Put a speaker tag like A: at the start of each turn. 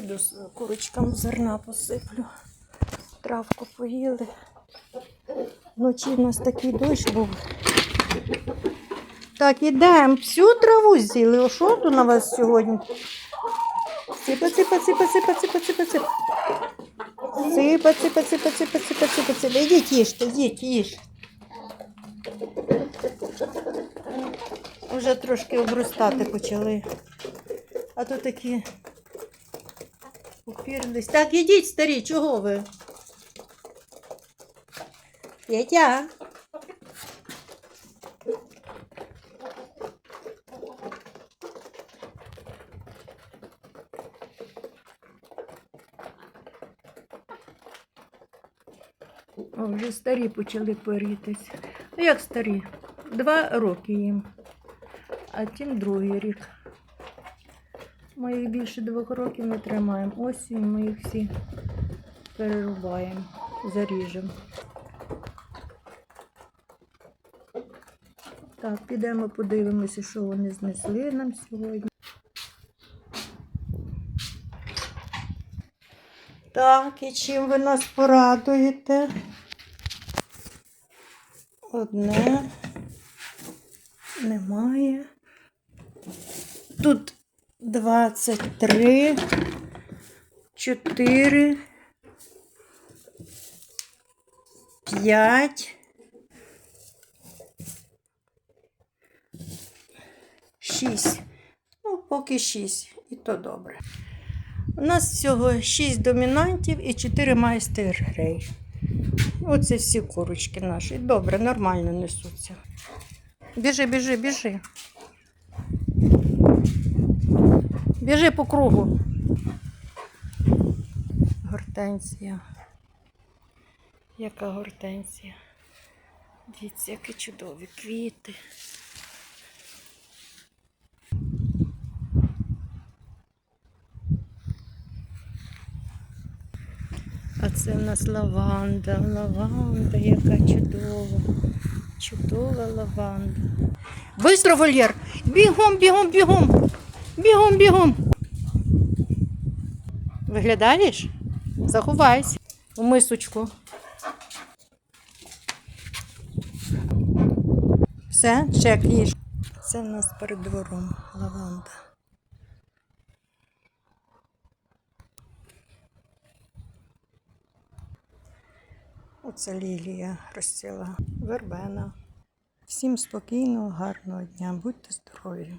A: піду курочкам зерна посиплю. Травку поїли. Вночі в нас такий дощ був. Так, ідемо. Всю траву з'їли. Що тут на вас сьогодні? Сипа, сипа, сипа, сипа, сипа, сипа, сипа. Сипа, сипа, сипа, сипа, сипа, сипа, сипа. Ідіть їжте, йдіть, їж. Вже трошки обростати почали. А то такі упірлись. Так, ідіть, старі, чого ви? Петя. О, вже старі почали порітись. Ну як старі? Два роки їм, а тим другий рік. Ми їх більше двох років не тримаємо. Осінь ми їх всі перерубаємо, заріжемо. Так, підемо подивимося, що вони знесли нам сьогодні. Так, і чим ви нас порадуєте? Одне немає. Тут 23, 4, 5, 6. Ну, поки 6, і то добре. У нас всього 6 домінантів і 4 майстер грей. Оце всі курочки наші. Добре, нормально несуться. Біжи, біжи, біжи. Біжи по кругу. Гортензія. Яка гортензія? Дивіться, які чудові квіти. А це в нас лаванда, лаванда, яка чудова. Чудова лаванда. Бистро, вольєр! Бігом, бігом, бігом! Бігом, бігом! Виглядаєш? Заховайся у мисочку. Все, чек їж. Це в нас перед двором лаванда. Оце лілія розцвіла. Вербена. Всім спокійного, гарного дня. Будьте здорові!